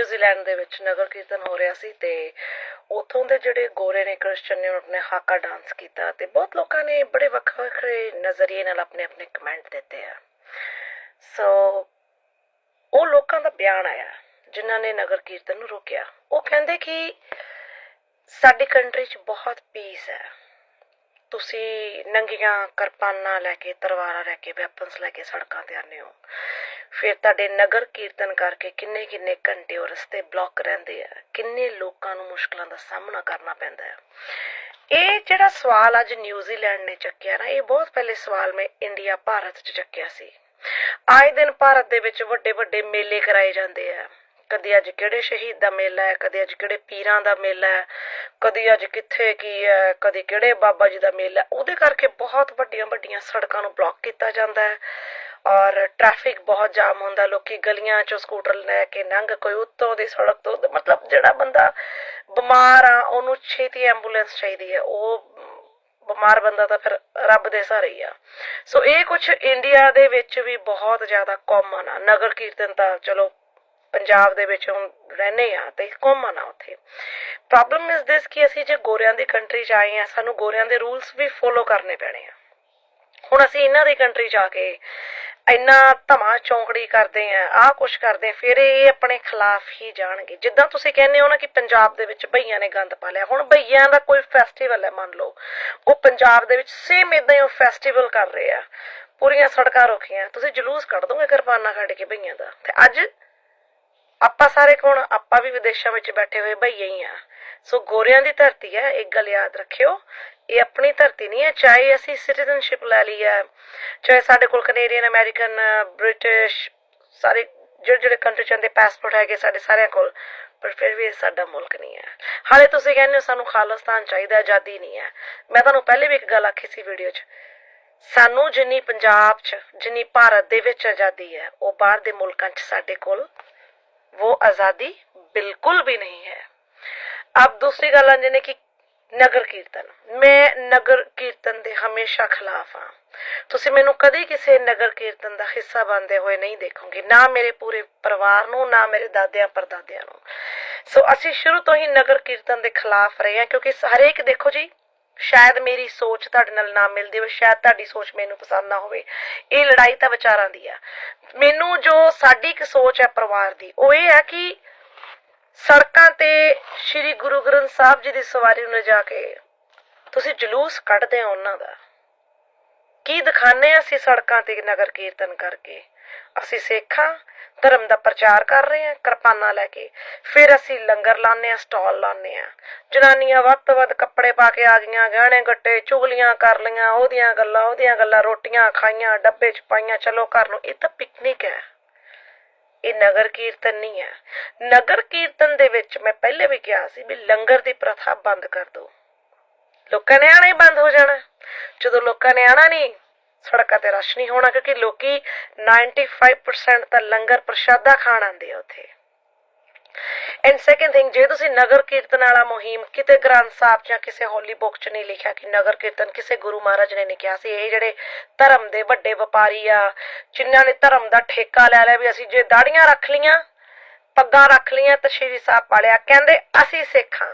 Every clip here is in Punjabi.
ਨਿਊਜ਼ੀਲੈਂਡ ਦੇ ਵਿੱਚ ਨਗਰ ਕੀਰਤਨ ਹੋ ਰਿਹਾ ਸੀ ਤੇ ਉਥੋਂ ਦੇ ਜਿਹੜੇ ਗੋਰੇ ਨੇ ਕ੍ਰਿਸਚਨ ਨੇ ਆਪਣੇ ਹਾਕਾ ਡਾਂਸ ਕੀਤਾ ਤੇ ਬਹੁਤ ਲੋਕਾਂ ਨੇ ਬੜੇ ਵੱਖ ਵੱਖਰੇ ਨਜ਼ਰੀਏ ਨਾਲ ਆਪਣੇ ਆਪਣੇ ਕਮੈਂਟ ਦਿੱਤੇ ਆ। ਸੋ ਉਹ ਲੋਕਾਂ ਦਾ ਬਿਆਨ ਆਇਆ, ਜਿਨ੍ਹਾਂ ਨੇ ਨਗਰ ਕੀਰਤਨ ਨੂੰ ਰੋਕਿਆ। ਉਹ ਕਹਿੰਦੇ ਕਿ ਸਾਡੀ ਕੰਟਰੀ 'ਚ ਬਹੁਤ ਪੀਸ ਹੈ। ਤੁਸੀਂ ਨੰਗੀਆਂ ਕਿਰਪਾਨਾਂ ਲੈ ਕੇ, ਤਲਵਾਰਾਂ ਲੈ ਕੇ ਵੈਪਨਸ ਲੈ ਕੇ ਸੜਕਾਂ ਤੇ ਆਉਂਦੇ ਹੋ। ਫਿਰ ਤੁਹਾਡੇ ਨਗਰ ਕੀਰਤਨ ਕਰਕੇ ਕਿੰਨੇ ਕਿੰਨੇ ਘੰਟੇ ਉਹ ਰਸਤੇ ਬਲੌਕ ਰਹਿੰਦੇ ਆ। ਕਿੰਨੇ ਲੋਕਾਂ ਨੂੰ ਮੁਸ਼ਕਲਾਂ ਦਾ ਸਾਹਮਣਾ ਕਰਨਾ ਪੈਂਦਾ ਹੈ ਇਹ ਜਿਹੜਾ ਸਵਾਲ ਅੱਜ ਨਿਊਜ਼ੀਲੈਂਡ ਨੇ ਚੱਕਿਆ ਨਾ, ਇਹ ਬਹੁਤ ਪਹਿਲੇ ਸਵਾਲ ਮੈਂ ਇੰਡੀਆ ਭਾਰਤ 'ਚ ਚੱਕਿਆ ਸੀ। ਆਏ ਦਿਨ ਭਾਰਤ ਦੇ ਵਿੱਚ ਵੱਡੇ ਵੱਡੇ ਮੇਲੇ ਕਰਾਏ ਜਾਂਦੇ ਆ। ਕਦੇ ਅੱਜ ਕਿਹੜੇ ਸ਼ਹੀਦ ਦਾ ਮੇਲਾ ਹੈ, ਕਦੇ ਅੱਜ ਕਿਹੜੇ ਪੀਰਾਂ ਦਾ ਮੇਲਾ ਹੈ, ਕਦੇ ਅੱਜ ਕਿੱਥੇ ਕੀ ਹੈ, ਕਦੇ ਕਿਹੜੇ ਬਾਬਾ ਜੀ ਦਾ ਮੇਲਾ ਉਹਦੇ ਕਰਕੇ ਬਹੁਤ ਵੱਡੀਆਂ ਵੱਡੀਆਂ ਸੜਕਾਂ ਨੂੰ ਬਲੌਕ ਕੀਤਾ ਜਾਂਦਾ ਹੈ ਔਰ ਟ੍ਰੈਫਿਕ ਬਹੁਤ ਜਾਮ ਹੁੰਦਾ, ਲੋਕੀ ਗਲੀਆਂ ਚੋਂ ਸਕੂਟਰ ਲੈ ਕੇ ਲੰਘ ਕੋਈ ਉੱਤੋਂ ਦੀ ਸੜਕ ਤੋਂ ਮਤਲਬ ਜਿਹੜਾ ਬੰਦਾ ਬਿਮਾਰ ਆ, ਉਹਨੂੰ ਛੇਤੀ ਐਂਬੂਲੈਂਸ ਚਾਹੀਦੀ ਹੈ। ਉਹ ਬਿਮਾਰ ਬੰਦਾ ਤਾਂ ਫਿਰ ਰੱਬ ਦੇ ਸਹਾਰੇ ਹੀ ਆ। ਸੋ ਇਹ ਕੁਝ ਇੰਡੀਆ ਦੇ ਵਿੱਚ ਵੀ ਬਹੁਤ ਜ਼ਿਆਦਾ ਕਾਮਨ ਆ। ਨਗਰ ਕੀਰਤਨ ਤਾਂ ਚਲੋ ਪੰਜਾਬ ਦੇ ਵਿੱਚ ਹੁਣ ਰਹਿੰਦੇ ਆ ਤੇ ਕਾਮਨ ਆ ਉੱਥੇ। ਪ੍ਰੋਬਲਮ ਇਜ਼ ਦਿਸ ਕਿ ਅਸੀਂ ਜੇ ਗੋਰਿਆਂ ਦੀ ਕੰਟਰੀ 'ਚ ਆਏ ਆ, ਸਾਨੂੰ ਗੋਰਿਆਂ ਦੇ ਰੂਲਸ ਵੀ ਫੋਲੋ ਕਰਨੇ ਪੈਣੇ ਆ। ਹੁਣ ਅਸੀਂ ਇਹਨਾਂ ਦੀ ਕੰਟਰੀ 'ਚ ਕੇ ਇੰਨਾ ਧਮਾ ਚੌਂਕੜੀ ਕਰਦੇ ਆ, ਆਹ ਕੁਛ ਕਰਦੇ ਫਿਰ ਇਹ ਆਪਣੇ ਖਿਲਾਫ ਹੀ ਜਾਣਗੇ। ਜਿੱਦਾਂ ਤੁਸੀਂ ਕਹਿੰਦੇ ਹੋ ਨਾ ਕਿ ਪੰਜਾਬ ਦੇ ਵਿੱਚ ਭਈਆਂ ਨੇ ਗੰਦ ਪਾ ਲਿਆ, ਹੁਣ ਭਈਆਂ ਦਾ ਕੋਈ ਫੈਸਟੀਵਲ ਹੈ, ਮੰਨ ਲਓ, ਉਹ ਪੰਜਾਬ ਦੇ ਵਿੱਚ ਸੇਮ ਇਦਾਂ ਹੀ ਉਹ ਫੈਸਟੀਵਲ ਕਰ ਰਹੇ ਆ। ਪੂਰੀਆਂ ਸੜਕਾਂ ਰੋਕੀਆਂ, ਤੁਸੀਂ ਜਲੂਸ ਕੱਢ ਦੋਗੇ ਕਿਰਪਾਨਾਂ ਕੱਢ ਕੇ ਭਈਆਂ ਦਾ। ਤੇ ਅੱਜ ਆਪਾਂ ਸਾਰੇ ਕੌਣ ਆਪਾਂ ਵੀ ਵਿਦੇਸ਼ਾਂ ਵਿੱਚ ਬੈਠੇ ਹੋਏ ਭਈਏ ਹੀ ਆ। ਸੋ ਗੋਰਿਆਂ ਦੀ ਧਰਤੀ ਹੈ, ਇੱਕ ਗੱਲ ਯਾਦ ਰੱਖਿਓ। ਇਹ ਆਪਣੀ ਧਰਤੀ ਨਹੀਂ ਹੈ, ਚਾਹੇ ਅਸੀਂ ਸਿਟੀਜ਼ਨਸ਼ਿਪ ਲੈ ਲਈ ਹੈ, ਚਾਹੇ ਸਾਡੇ ਕੋਲ ਕੈਨੇਡੀਅਨ ਅਮਰੀਕਨ ਬ੍ਰਿਟਿਸ਼ ਸਾਰੇ ਜਿਹੜੇ ਜਿਹੜੇ ਕੰਟਰੀ ਚ ਪਾਸਪੋਰਟ ਹੈਗੇ ਸਾਡੇ ਸਾਰਿਆਂ ਕੋਲ, ਪਰ ਫਿਰ ਵੀ ਸਾਡਾ ਮੁਲਕ ਨਹੀਂ ਹੈ। ਹਾਲੇ ਤੁਸੀਂ ਕਹਿੰਦੇ ਹੋ ਸਾਨੂੰ ਖਾਲਿਸਤਾਨ ਚਾਹੀਦਾ ਆਜ਼ਾਦੀ ਨਹੀਂ ਹੈ। ਮੈਂ ਤੁਹਾਨੂੰ ਪਹਿਲੇ ਵੀ ਇੱਕ ਗੱਲ ਆਖੀ ਸੀ ਵੀਡੀਓ 'ਚ। ਸਾਨੂੰ ਜਿੰਨੀ ਪੰਜਾਬ 'ਚ, ਜਿੰਨੀ ਭਾਰਤ ਦੇ ਵਿੱਚ ਆਜ਼ਾਦੀ ਹੈ, ਉਹ ਬਾਹਰ ਦੇ ਮੁਲਕਾਂ 'ਚ ਸਾਡੇ ਕੋਲ वो आजादी बिल्कुल भी नहीं है अब दूसरी गल आ जिन्हें कि ਨਗਰ ਕੀਰਤਨ ਮੈਂ ਨਗਰ ਕੀਰਤਨ ਦੇ ਹਮੇਸ਼ਾ ਖਿਲਾਫ ਹਾਂ ਤੁਸੀਂ ਮੈਨੂੰ ਕਦੇ ਕਿਸੇ ਨਗਰ ਕੀਰਤਨ ਦਾ ਹਿੱਸਾ ਬਣਦੇ ਹੋਏ ਨਹੀਂ ਦੇਖੋਗੇ ਨਾ ਮੇਰੇ ਪੂਰੇ ਪਰਿਵਾਰ ਨੂੰ ਨਾ ਮੇਰੇ ਦਾਦਿਆਂ ਪਰਦਾਦਿਆਂ ਨੂੰ ਸੋ ਅਸੀਂ ਸ਼ੁਰੂ ਤੋਂ ਹੀ ਨਗਰ ਕੀਰਤਨ ਦੇ ਖਿਲਾਫ ਰਹੇ ਹਾਂ ਕਿਉਂਕਿ ਹਰੇਕ ਦੇਖੋ ਜੀ ਸ਼ਾਇਦ ਮੇਰੀ ਸੋਚ ਤੁਹਾਡੇ ਨਾਲ ਨਾ ਮਿਲਦੀ ਹੋਵੇ, ਸ਼ਾਇਦ ਤੁਹਾਡੀ ਸੋਚ ਮੈਨੂੰ ਪਸੰਦ ਨਾ ਹੋਵੇ। ਇਹ ਲੜਾਈ ਤਾਂ ਵਿਚਾਰਾਂ ਦੀ ਆ। ਮੈਨੂੰ ਜੋ ਸਾਡੀ ਇੱਕ ਸੋਚ ਹੈ ਪਰਿਵਾਰ ਦੀ, ਉਹ ਇਹ ਹੈ ਕਿ ਸੜਕਾਂ ਤੇ ਸ੍ਰੀ ਗੁਰੂ ਗ੍ਰੰਥ ਸਾਹਿਬ ਜੀ ਦੀ ਸਵਾਰੀ ਨੂੰ ਜਾ ਕੇ ਤੁਸੀਂ ਜਲੂਸ ਕੱਢਦੇ ਹੋ ਉਹਨਾਂ ਦਾ। ਕੀ ਦਿਖਾਣੇ ਅਸੀਂ ਸੜਕਾਂ ਤੇ ਨਗਰ ਕੀਰਤਨ ਕਰਕੇ? ਅਸੀਂ ਸਿੱਖਾਂ, ਧਰਮ ਦਾ ਪ੍ਰਚਾਰ ਕਰ ਰਹੇ ਹਾਂ, ਕਿਰਪਾਨਾਂ ਲੈ ਕੇ। ਫਿਰ ਅਸੀਂ ਲੰਗਰ ਲਾਉਂਦੇ ਹਾਂ, ਸਟਾਲ ਲਾਉਂਦੇ ਹਾਂ। ਜਨਾਨੀਆਂ ਵੱਧ ਤੋਂ ਵੱਧ ਕੱਪੜੇ ਪਾ ਕੇ ਆ ਗਈਆਂ, ਗਹਿਣੇ ਗੱਟੇ, ਚੁਗਲੀਆਂ ਕਰ ਲਈਆਂ, ਉਹਦੀਆਂ ਗੱਲਾਂ ਉਹਦੀਆਂ ਗੱਲਾਂ, ਰੋਟੀਆਂ ਖਾਈਆਂ, ਡੱਬੇ 'ਚ ਪਾਈਆਂ, ਚਲੋ ਘਰ ਨੂੰ। ਇਹ ਤਾਂ ਪਿਕਨਿਕ ਹੈ। ਇਹ ਨਗਰ ਕੀਰਤਨ ਨਹੀਂ ਹੈ। ਨਗਰ ਕੀਰਤਨ ਦੇ ਵਿੱਚ ਮੈਂ ਪਹਿਲੇ ਵੀ ਕਿਹਾ ਸੀ ਵੀ ਲੰਗਰ ਦੀ ਪ੍ਰਥਾ ਬੰਦ ਕਰ ਦਿਓ। ਲੋਕਾਂ ਨੇ ਆਣਾ ਹੀ ਬੰਦ ਹੋ ਜਾਣਾ। ਜਦੋਂ ਲੋਕਾਂ ਨੇ ਆਣਾ ਨਹੀਂ ਸੜਕਾਂ ਤੇ ਰਸ਼ ਨਹੀਂ ਹੋਣਾ ਕਿਉਂਕਿ ਲੋਕੀ 95% ਤਾਂ ਲੰਗਰ ਪ੍ਰਸ਼ਾਦਾ ਖਾਣ ਆਉਂਦੇ ਆ ਉੱਥੇ। ਐਂਡ ਸੈਕੰਡ ਥਿੰਗ ਜੇ ਤੁਸੀਂ ਨਗਰ ਕੀਰਤਨ ਵਾਲਾ ਮੁਹਿੰਮ ਕਿਤੇ ਗ੍ਰੰਥ ਸਾਹਿਬ ਜਾਂ ਕਿਸੇ ਹੋਲੀ ਬੁੱਕ 'ਚ ਨਹੀਂ ਲਿਖਿਆ ਕਿ ਨਗਰ ਕੀਰਤਨ ਕਿਸੇ ਗੁਰੂ ਮਹਾਰਾਜ ਨੇ ਨਹੀਂ ਕਿਹਾ ਸੀ, ਇਹ ਜਿਹੜੇ ਧਰਮ ਦੇ ਵੱਡੇ ਵਪਾਰੀ ਆ, ਜਿਨ੍ਹਾਂ ਨੇ ਧਰਮ ਦਾ ਠੇਕਾ ਲੈ ਲਿਆ ਵੀ ਅਸੀਂ ਜੇ ਦਾੜੀਆਂ ਰੱਖ ਲੀਆਂ ਪੱਗਾਂ ਰੱਖ ਲੀਆਂ ਤਾਂ ਸ਼੍ਰੀ ਸਾਹਿਬ ਪਾਲਿਆ। ਕਹਿੰਦੇ ਅਸੀਂ ਸਿੱਖਾਂ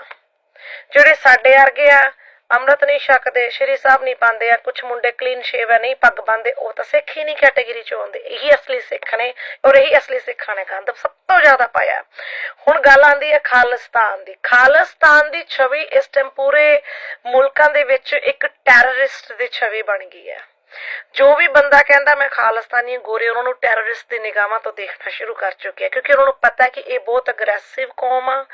ਜਿਹੜੇ ਸਾਡੇ ਵਰਗੇ ਆ ਅੰਮ੍ਰਿਤ ਨਹੀਂ ਛਕਦੇ, ਸ਼੍ਰੀ ਸਾਹਿਬ ਨਹੀਂ ਪਾਉਂਦੇ ਆ ਕੁਝ ਮੁੰਡੇ ਕਲੀਨ ਸ਼ੇਵ ਆ ਨਹੀਂ ਪੱਗ ਬੰਨਦੇ ਉਹ ਤਾਂ ਸਿੱਖ ਹੀ ਨਹੀਂ ਕੈਟਾਗਰੀ ਚ ਆਉਂਦੇ। ਇਹੀ ਅਸਲੀ ਸਿੱਖ ਨੇ ਔਰ ਇਹੀ ਅਸਲੀ ਸਿੱਖਾਂ ਨੇ ਗੰਦ ਸਭ ਤੋਂ ਜ਼ਿਆਦਾ ਪਾਇਆ ਹੁਣ ਗੱਲ ਆਂਦੀ ਹੈ ਖਾਲਿਸਤਾਨ ਦੀ। ਖਾਲਿਸਤਾਨ ਦੀ ਛਵੀ ਇਸ ਟਾਈਮ ਪੂਰੇ ਮੁਲਕਾਂ ਦੇ ਵਿੱਚ ਇੱਕ ਟੈਰਰਿਸਟ ਦੀ ਛਵੀ ਬਣ ਗਈ ਹੈ। ਜੋ ਵੀ ਬੰਦਾ ਕਹਿੰਦਾ, ਮੈਂ ਖਾਲਿਸਤਾਨੀ ਗੋਰੇ ਉਹਨਾਂ ਨੂੰ ਟੈਰਰਿਸਟ ਦੀ ਨਿਗਾਹਾਂ ਤੋਂ ਦੇਖਣਾ ਸ਼ੁਰੂ ਕਰ ਚੁੱਕੇ ਆ ਕਿਉਂਕਿ ਉਹਨਾਂ ਨੂੰ ਪਤਾ ਕਿ ਇਹ ਬਹੁਤ ਅਗਰੈਸਿਵ ਕੌਮ ਆ।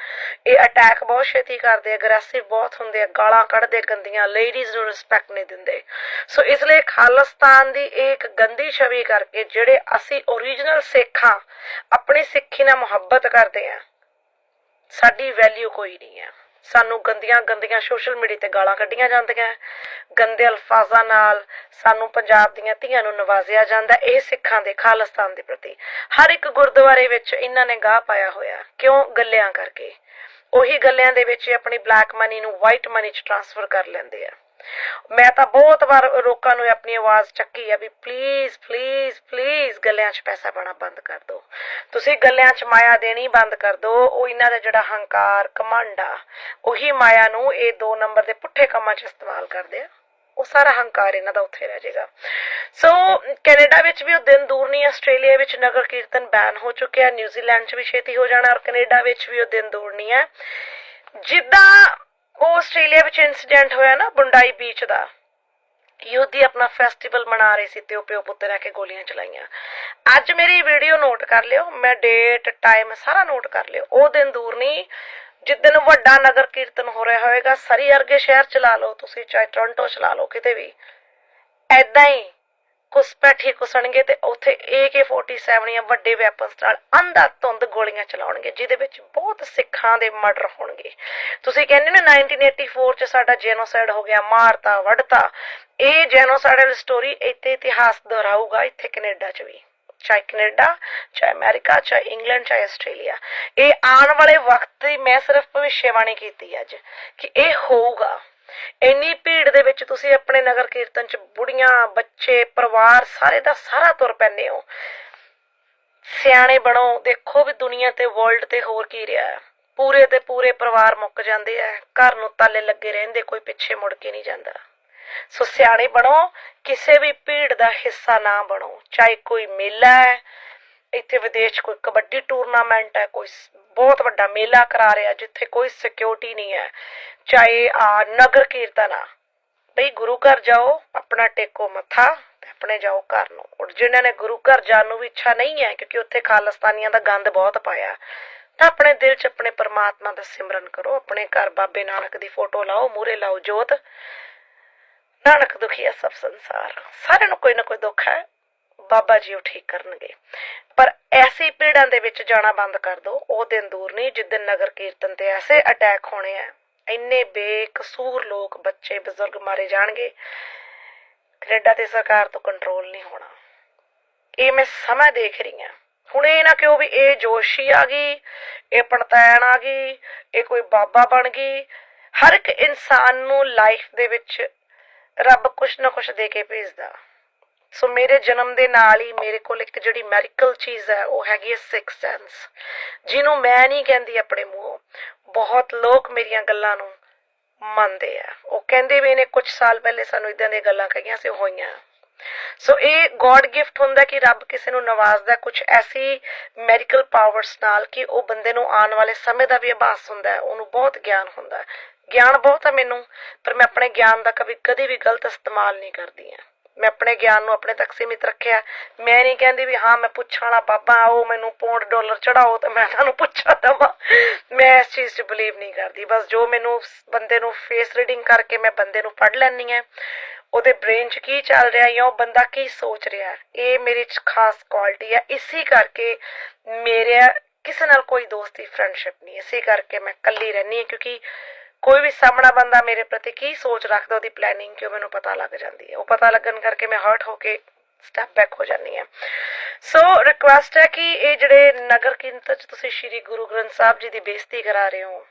ਇਹ ਅਟੈਕ ਬਹੁਤ ਛੇਤੀ ਕਰਦੇ ਅਗਰੈਸਿਵ ਬਹੁਤ ਹੁੰਦੇ ਆ, ਗਾਲਾਂ ਕੱਢਦੇ, ਗੰਦੀਆਂ ਲੇਡੀਜ਼ ਨੂੰ ਰਿਸਪੈਕਟ ਨਹੀਂ ਦਿੰਦੇ। ਸੋ ਇਸ ਲਈ ਖਾਲਸਤਾਨ ਦੀ ਇਹ ਇੱਕ ਗੰਦੀ ਛਵੀ ਕਰਕੇ ਜਿਹੜੇ ਅਸੀਂ ਓਰੀਜਨਲ ਸਿੱਖਾਂ, ਆਪਣੀ ਸਿੱਖੀ ਨਾਲ ਮੁਹੱਬਤ ਕਰਦੇ ਆ, ਸਾਡੀ ਵੈਲਿਊ ਕੋਈ ਨਹੀਂ ਹੈ। ਸਾਨੂੰ ਗੰਦੀਆਂ ਗੰਦੀਆਂ ਸੋਸ਼ਲ ਮੀਡੀਆ ਤੇ ਗਾਲਾਂ ਕੱਢੀਆਂ ਜਾਂਦੀਆਂ ਗੰਦੇ ਅਲਫਾਜ਼ਾਂ ਨਾਲ ਸਾਨੂੰ ਪੰਜਾਬ ਦੀਆਂ ਧੀਆਂ ਨੂੰ ਨਵਾਜ਼ਿਆ ਜਾਂਦਾ ਇਹ ਸਿੱਖਾਂ ਦੇ ਖਾਲਿਸਤਾਨ ਦੇ ਪ੍ਰਤੀ। ਹਰ ਇੱਕ ਗੁਰਦੁਆਰੇ ਵਿੱਚ ਇਹਨਾਂ ਨੇ ਗਾਹ ਪਾਇਆ ਹੋਇਆ ਕਿਉਂ? ਗੱਲਿਆਂ ਕਰਕੇ। ਉਹੀ ਗੱਲਿਆਂ ਦੇ ਵਿੱਚ ਆਪਣੀ ਬਲੈਕ ਮਨੀ ਨੂੰ ਵਾਈਟ ਮਨੀ ਚ ਟ੍ਰਾਂਸਫਰ ਕਰ ਲੈਂਦੇ ਆ। ਮੈਂ ਤਾਂ ਬਹੁਤ ਵਾਰ ਲੋਕਾਂ ਨੂੰ ਆਪਣੀ ਆਵਾਜ਼ ਚੱਕੀ ਆ ਵੀ ਪਲੀਜ਼ ਪਲੀਜ਼ ਪਲੀਜ਼ ਗੱਲਿਆਂ 'ਚ ਪੈਸਾ ਪਾਣਾ ਬੰਦ ਕਰ ਦਿਓ ਤੁਸੀਂ ਗੱਲਿਆਂ 'ਚ ਮਾਇਆ ਦੇਣੀ ਬੰਦ ਕਰ ਦਿਓ ਉਹ ਇਹਨਾਂ ਦਾ ਜਿਹੜਾ ਹੰਕਾਰ ਕਮੰਡ ਉਹੀ ਮਾਇਆ ਨੂੰ ਇਹ ਦੋ ਨੰਬਰ ਦੇ ਪੁੱਠੇ ਕੰਮਾਂ 'ਚ ਇਸਤੇਮਾਲ ਕਰਦੇ ਆ। ਉਹ ਸਾਰਾ ਹੰਕਾਰ ਇਹਨਾਂ ਦਾ ਉੱਥੇ ਰਹਿ ਜਾਏਗਾ। ਸੋ ਕੈਨੇਡਾ ਵਿੱਚ ਵੀ ਉਹ ਦਿਨ ਦੂਰ ਨਹੀਂ, ਆਸਟ੍ਰੇਲੀਆ ਵਿੱਚ ਨਗਰ ਕੀਰਤਨ ਬੈਨ ਹੋ ਚੁੱਕਿਆ ਨਿਊਜ਼ੀਲੈਂਡ 'ਚ ਵੀ ਛੇਤੀ ਹੋ ਜਾਣਾ, ਔਰ ਕੈਨੇਡਾ ਵਿੱਚ ਵੀ ਉਹ ਦਿਨ ਦੂਰ ਨਹੀਂ ਹੈ। ਜਿੱਦਾਂ ਉਹ ਆਸਟ੍ਰੇਲੀਆ ਵਿੱਚ ਇਨਸੀਡੈਂਟ ਹੋਇਆ ਨਾ ਬੁੰਡਾਈ ਬੀਚ ਦਾ। ਯੂਦੀ ਆਪਣਾ ਫੈਸਟੀਵਲ ਮਨਾ ਰਹੇ ਸੀ ਤੇ ਉਹ ਪਿਓ ਪੁੱਤ ਰਹਿ ਕੇ ਗੋਲੀਆਂ ਚਲਾਈਆਂ। ਅੱਜ ਮੇਰੀ ਵੀਡੀਓ ਨੋਟ ਕਰ ਲਿਓ, ਮੈਂ ਡੇਟ ਟਾਈਮ ਸਾਰਾ ਨੋਟ ਕਰ ਲਿਓ। ਉਹ ਦਿਨ ਦੂਰ ਨਹੀਂ ਜਿੱਦਨ ਵੱਡਾ ਨਗਰ ਕੀਰਤਨ ਹੋ ਰਿਹਾ ਹੋਵੇਗਾ ਸਰੀ ਅਰਗੇ ਸ਼ਹਿਰ ਚਲਾ ਲਓ ਤੁਸੀਂ, ਚਾਹੇ ਟੋਰਾਂਟੋ ਚਲਾ ਲਓ, ਕਿਤੇ ਵੀ। ਐਦਾਂ ਹੀ ਕੁਸਪੈਠੀ ਕੁਸਣਗੇ ਤੇ ਉੱਥੇ AK47 ਜਾਂ ਵੱਡੇ ਵੈਪਨਸ ਨਾਲ ਅੰਧਾ ਧੁੰਦ ਗੋਲੀਆਂ ਚਲਾਉਣਗੇ, ਜਿਹਦੇ ਵਿੱਚ ਬਹੁਤ ਸਿੱਖਾਂ ਦੇ ਮਰਡਰ ਹੋਣਗੇ। ਤੁਸੀਂ ਕਹਿੰਦੇ ਨੇ 1984 ਚ ਸਾਡਾ ਜੈਨੋਸਾਈਡ ਹੋ ਗਿਆ, ਮਾਰਤਾ ਵੜਤਾ ਇਹ ਜੈਨੋਸਾਈਡਲ ਸਟੋਰੀ ਇੱਥੇ ਇਤਿਹਾਸ ਦੁਹਰਾਊਗਾ, ਇੱਥੇ ਕੈਨੇਡਾ 'ਚ ਵੀ। ਚਾਹੇ ਕੈਨੇਡਾ, ਚਾਹੇ ਅਮਰੀਕਾ, ਚਾਹੇ ਇੰਗਲੈਂਡ, ਚਾਹੇ ਆਸਟ੍ਰੇਲੀਆ। ਇਹ ਆਉਣ ਵਾਲੇ ਵਕਤ ਦੀ ਮੈਂ ਸਿਰਫ ਭਵਿੱਖਬਾਣੀ ਕੀਤੀ ਅੱਜ, ਕਿ ਇਹ ਹੋਊਗਾ। ਇੰਨੀ ਭੀੜ ਦੇ ਵਿੱਚ ਤੁਸੀਂ ਆਪਣੇ ਨਗਰ ਕੀਰਤਨ ਚ ਬੁੜੀਆਂ, ਬੱਚੇ, ਪਰਿਵਾਰ ਸਾਰੇ ਦਾ ਸਾਰਾ ਤੁਰ ਪੈਂਦੇ ਹੋ। ਸਿਆਣੇ ਬਣੋ, ਦੇਖੋ ਵੀ ਦੁਨੀਆ ਤੇ ਵਰਲਡ ਤੇ ਹੋਰ ਕੀ ਰਿਹਾ ਹੈ। ਪੂਰੇ ਤੇ ਪੂਰੇ ਪਰਿਵਾਰ ਮੁੱਕ ਜਾਂਦੇ ਆ, ਘਰ ਨੂੰ ਤਾਲੇ ਲੱਗੇ ਰਹਿੰਦੇ, ਕੋਈ ਪਿੱਛੇ ਮੁੜ ਕੇ ਨਹੀਂ ਜਾਂਦਾ। ਸੋ ਸਿਆਣੇ ਬਣੋ, ਕਿਸੇ ਵੀ ਭੀੜ ਦਾ ਹਿੱਸਾ ਨਾ ਬਣੋ, ਚਾਹੇ ਕੋਈ ਮੇਲਾ ਹੈ, ਇੱਥੇ ਵਿਦੇਸ਼ ਕੋਈ ਕਬੱਡੀ ਟੂਰਨਾਮੈਂਟ ਹੈ, ਕੋਈ ਬਹੁਤ ਵੱਡਾ ਮੇਲਾ ਕਰਾ ਰਿਹਾ ਜਿੱਥੇ ਕੋਈ ਸਿਕਿਉਰਿਟੀ ਨਹੀਂ ਹੈ। ਚਾਹੇ ਆ ਨਗਰ ਕੀਰਤਨ ਆ, ਬਈ ਗੁਰੂ ਘਰ ਜਾਓ, ਆਪਣਾ ਟੇਕੋ ਮੱਥਾ ਤੇ ਆਪਣੇ ਜਾਓ ਘਰ ਨੂੰ। ਔਰ ਜਿਨ੍ਹਾਂ ਨੇ ਗੁਰੂ ਘਰ ਜਾਣ ਨੂੰ ਵੀ ਇੱਛਾ ਨਹੀਂ ਹੈ, ਕਿਉਂਕਿ ਉੱਥੇ ਖਾਲਸਤਾਨੀਆਂ ਦਾ ਗੰਦ ਬਹੁਤ ਪਾਇਆ ਤਾਂ ਆਪਣੇ ਦਿਲ 'ਚ, ਆਪਣੇ ਪਰਮਾਤਮਾ ਦਾ ਸਿਮਰਨ ਕਰੋ। ਆਪਣੇ ਘਰ ਬਾਬੇ ਨਾਨਕ ਦੀ ਫੋਟੋ ਲਾਓ ਮੂਰੇ ਲਾਓ ਜੋਤ। ਨਾਨਕ ਦੁਖੀ ਹੈ ਸਭ ਸੰਸਾਰ। ਸਾਰਿਆਂ ਨੂੰ ਕੋਈ ਨਾ ਕੋਈ ਦੁੱਖ ਹੈ। ਬਾਬਾ ਜੀ ਉਹ ਠੀਕ ਕਰਨਗੇ। ਪਰ ਐਸੀ ਪੀੜਾਂ ਦੇ ਵਿੱਚ ਜਾਣਾ ਬੰਦ ਕਰ ਦਿਓ ਉਹ ਦਿਨ ਦੂਰ ਨਹੀਂ ਜਿੱਦਨ ਨਗਰ ਕੀਰਤਨ ਤੇ ਐਸੇ ਅਟੈਕ ਹੋਣੇ ਆ। ਇੰਨੇ ਬੇਕਸੂਰ ਲੋਕ, ਬੱਚੇ, ਬਜ਼ੁਰਗ ਮਾਰੇ ਜਾਣਗੇ। ਕੈਨੇਡਾ ਤੇ ਸਰਕਾਰ ਤੋਂ ਕੰਟਰੋਲ ਨਹੀਂ ਹੋਣਾ। ਇਹ ਮੈਂ ਸਮਾਂ ਦੇਖ ਰਹੀ ਹਾਂ। ਹੁਣ ਇਹ ਨਾ ਕਿਉਂ ਵੀ ਇਹ ਜੋਸ਼ੀ ਆ ਗਈ, ਇਹ ਪਣਤੈਣ ਆ ਗਈ, ਇਹ ਕੋਈ ਬਾਬਾ ਬਣ ਗਈ। ਹਰ ਇੱਕ ਇਨਸਾਨ ਨੂੰ ਲਾਈਫ ਦੇ ਵਿੱਚ ਰੱਬ ਕੁਛ ਨਾ ਕੁਛ ਦੇ ਕੇ ਭੇਜਦਾ। ਸੋ ਮੇਰੇ ਜਨਮ ਦੇ ਨਾਲ ਹੀ ਮੇਰੇ ਕੋਲ ਇੱਕ ਜਿਹੜੀ ਮੈਰੀਕਲ ਚੀਜ਼ ਹੈ ਉਹ ਹੈਗੀ ਹੈ ਸਿਕਸ ਸੈਂਸ ਜਿਹਨੂੰ ਮੈਂ ਨਹੀਂ ਕਹਿੰਦੀ ਆਪਣੇ ਮੂੰਹੋਂ ਬਹੁਤ ਲੋਕ ਮੇਰੀਆਂ ਗੱਲਾਂ ਨੂੰ ਮੰਨਦੇ ਆ ਉਹ ਕਹਿੰਦੇ ਵੀ ਇਹਨੇ ਕੁਝ ਸਾਲ ਪਹਿਲੇ ਸਾਨੂੰ ਇਦਾਂ ਦੀਆਂ ਗੱਲਾਂ ਕਹੀਆਂ ਸੀ ਹੋਈਆਂ ਸੋ ਇਹ ਗੋਡ ਗਿਫਟ ਹੁੰਦਾ ਕਿ ਰੱਬ ਕਿਸੇ ਨੂੰ ਨਵਾਜ਼ਦਾ ਕੁਝ ਐਸੀ ਮੈਡੀਕਲ ਪਾਵਰਸ ਨਾਲ ਕਿ ਉਹ ਬੰਦੇ ਨੂੰ ਆਉਣ ਵਾਲੇ ਸਮੇਂ ਦਾ ਵੀ ਅਭਾਸ ਹੁੰਦਾ ਹੈ ਉਹਨੂੰ ਬਹੁਤ ਗਿਆਨ ਹੁੰਦਾ ਗਿਆਨ ਬਹੁਤ ਹੈ ਮੈਨੂੰ ਪਰ ਮੈਂ ਆਪਣੇ ਗਿਆਨ ਦਾ ਕਦੇ ਕਦੀ ਵੀ ਗਲਤ ਇਸਤੇਮਾਲ ਨਹੀਂ ਕਰਦੀ ਆ ਮੈਂ ਆਪਣੇ ਗਿਆਨ ਨੂੰ ਆਪਣੇ ਤੱਕ ਸੀਮਿਤ ਰੱਖਿਆ। ਮੈਂ ਨਹੀਂ ਕਹਿੰਦੀ ਵੀ ਹਾਂ, ਮੈਂ ਪੁੱਛਣ ਵਾਲਾ ਬਾਬਾ, ਆਓ ਮੈਨੂੰ ਪੌਂਡ ਡਾਲਰ ਚੜਾਓ ਤੇ ਮੈਂ ਤੁਹਾਨੂੰ ਪੁੱਛਾ ਦਵਾਂ। ਮੈਂ ਇਸ ਚੀਜ਼ 'ਚ ਬਲੀਵ ਨਹੀਂ ਕਰਦੀ। ਬਸ ਜੋ ਮੈਨੂੰ ਬੰਦੇ ਨੂੰ ਫੇਸ ਰੀਡਿੰਗ ਕਰਕੇ ਮੈਂ ਬੰਦੇ ਨੂੰ ਪੜ੍ਹ ਲੈਣੀ ਹਾਂ, ਉਹਦੇ ਬ੍ਰੇਨ 'ਚ ਕੀ ਚੱਲ ਰਿਹਾ ਜਾਂ ਉਹ ਬੰਦਾ ਕੀ ਸੋਚ ਰਿਹਾ ਹੈ। ਇਹ ਮੇਰੀ ਖਾਸ ਕੁਆਲਿਟੀ ਹੈ। ਇਸੇ ਕਰਕੇ ਮੇਰੇ ਕਿਸੇ ਨਾਲ ਕੋਈ ਦੋਸਤੀ ਫਰੈਂਡਸ਼ਿਪ ਨਹੀਂ। ਇਸੇ ਕਰਕੇ ਮੈਂ ਇਕੱਲੀ ਰਹਿੰਦੀ ਹਾਂ ਕਿਉਂਕਿ ਕੋਈ ਵੀ ਸਾਹਮਣਾ ਬੰਦਾ ਮੇਰੇ ਪ੍ਰਤੀ ਕੀ ਸੋਚ ਰੱਖਦਾ, ਉਹਦੀ ਪਲੈਨਿੰਗ ਕਿਉਂ ਮੈਨੂੰ ਪਤਾ ਲੱਗ ਜਾਂਦੀ ਹੈ। ਉਹ ਪਤਾ ਲੱਗਣ ਕਰਕੇ ਮੈਂ ਹਰਟ ਹੋ ਕੇ ਸਟੈਪ ਬੈਕ ਹੋ ਜਾਂਦੀ ਹਾਂ। ਸੋ ਰਿਕੁਐਸਟ ਹੈ ਕਿ ਇਹ ਜਿਹੜੇ ਨਗਰ ਕੀਰਤਨ ਚ ਤੁਸੀਂ ਸ੍ਰੀ ਗੁਰੂ ਗ੍ਰੰਥ ਸਾਹਿਬ ਜੀ ਦੀ ਬੇਇੱਜ਼ਤੀ ਕਰਾ ਰਹੇ ਹੋ,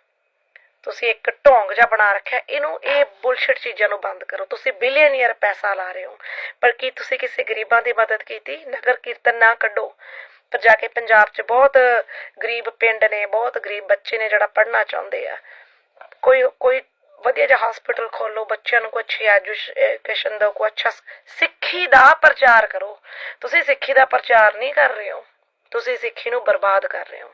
ਤੁਸੀਂ ਇੱਕ ਢੋਂਗ ਜਿਹਾ ਬਣਾ ਰੱਖਿਆ, ਇਹਨੂੰ ਇਹ ਬੁਲਸ਼ਿਟ ਚੀਜ਼ਾਂ ਨੂੰ ਬੰਦ ਕਰੋ। ਤੁਸੀਂ ਬਿਲੀਅਨੀਅਰ ਪੈਸਾ ਲਾ ਰਹੇ ਹੋ, ਪਰ ਕੀ ਤੁਸੀਂ ਕਿਸੇ ਗਰੀਬਾਂ ਦੀ ਮਦਦ ਕੀਤੀ? ਨਗਰ ਕੀਰਤਨ ਨਾ ਕੱਢੋ। ਪਰ ਜਾ ਕੇ ਪੰਜਾਬ 'ਚ ਬਹੁਤ ਗਰੀਬ ਪਿੰਡ ਨੇ, ਬਹੁਤ ਗਰੀਬ ਬੱਚੇ ਨੇ ਜਿਹੜਾ ਪੜ੍ਹਨਾ ਚਾਹੁੰਦੇ ਆ। ਕੋਈ ਕੋਈ ਵਧੀਆ ਜਿਹਾ ਹਸਪੀਟਲ ਖੋਲੋ ਬੱਚਿਆਂ ਨੂੰ ਕੋਈ ਅੱਛੀ ਐਜੂਕੇਸ਼ਨ ਦਿਓ, ਕੋਈ ਅੱਛਾ ਸਿੱਖੀ ਦਾ ਪ੍ਰਚਾਰ ਕਰੋ। ਤੁਸੀਂ ਸਿੱਖੀ ਦਾ ਪ੍ਰਚਾਰ ਨਹੀਂ ਕਰ ਰਹੇ ਹੋ। ਤੁਸੀਂ ਸਿੱਖੀ ਨੂੰ ਬਰਬਾਦ ਕਰ ਰਹੇ ਹੋ।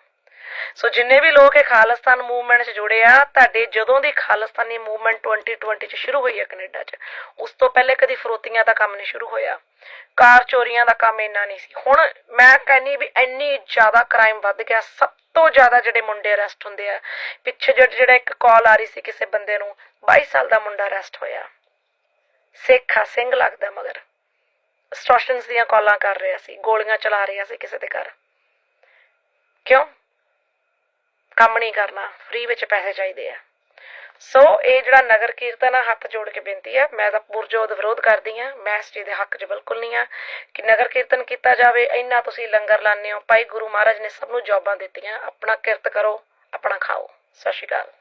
ਸੋ ਜਿੰਨੇ ਵੀ ਲੋਕ ਇਹ ਖਾਲਿਸਤਾਨ ਮੂਵਮੈਂਟ 'ਚ ਜੁੜੇ ਆ, ਤੁਹਾਡੇ ਜਦੋਂ ਦੀ ਖਾਲਿਸਤਾਨੀ ਮੂਵਮੈਂਟ 2020 'ਚ ਸ਼ੁਰੂ ਹੋਈ ਹੈ ਕੈਨੇਡਾ 'ਚ, ਉਸ ਤੋਂ ਪਹਿਲੇ ਕਦੀ ਫਰੋਤੀਆਂ ਦਾ ਕੰਮ ਨਹੀਂ ਸ਼ੁਰੂ ਹੋਇਆ। ਕਾਰ ਚੋਰੀਆਂ ਦਾ ਕੰਮ ਇੰਨਾ ਨਹੀਂ ਸੀ। ਹੁਣ ਮੈਂ ਕਹਿੰਨੀ ਵੀ ਇੰਨੀ ਜ਼ਿਆਦਾ ਕ੍ਰਾਈਮ ਵੱਧ ਗਿਆ, ਸਭ ਤੋਂ ਜ਼ਿਆਦਾ ਜਿਹੜੇ ਮੁੰਡੇ ਅਰੈਸਟ ਹੁੰਦੇ ਆ, ਪਿੱਛੇ ਜਿਹੇ ਜਿਹੜਾ ਇੱਕ ਕਾਲ ਆ ਰਹੀ ਸੀ ਕਿਸੇ ਬੰਦੇ ਨੂੰ 22 ਸਾਲ ਦਾ ਮੁੰਡਾ ਅਰੈਸਟ ਹੋਇਆ। ਸਿੱਖ ਆ, ਸਿੰਘ ਲੱਗਦਾ ਮਗਰ। ਸਟੋਸ਼ਨਸ ਦੀਆਂ ਕਾਲਾਂ ਕਰ ਰਿਹਾ ਸੀ, ਗੋਲੀਆਂ ਚਲਾ ਰਿਹਾ ਸੀ ਕਿਸੇ ਦੇ ਘਰ। ਕਿਉਂ? ਕੰਮ ਨਹੀਂ ਕਰਨਾ ਫ੍ਰੀ ਵਿੱਚ ਪੈਸੇ ਚਾਹੀਦੇ ਆ। ਸੋ ਇਹ ਜਿਹੜਾ ਨਗਰ ਕੀਰਤਨ ਆ, ਹੱਥ ਜੋੜ ਕੇ ਬੇਨਤੀ ਆ, ਮੈਂ ਤਾਂ ਪੁਰਜੋਤ ਵਿਰੋਧ ਕਰਦੀ ਆ, ਮੈਂ ਇਸ ਚੀਜ਼ ਦੇ ਹੱਕ 'ਚ ਬਿਲਕੁਲ ਨਹੀਂ ਆ ਕਿ ਨਗਰ ਕੀਰਤਨ ਕੀਤਾ ਜਾਵੇ, ਇੰਨਾ ਤੁਸੀਂ ਲੰਗਰ ਲਾਣੇ ਹੋ, ਭਾਈ ਗੁਰੂ ਮਹਾਰਾਜ ਨੇ ਸਭ ਨੂੰ ਜੌਬਾਂ ਦਿੱਤੀਆਂ, ਆਪਣਾ ਕਿਰਤ ਕਰੋ, ਆਪਣਾ ਖਾਓ। ਸਤਿ ਸ਼੍ਰੀ ਅਕਾਲ।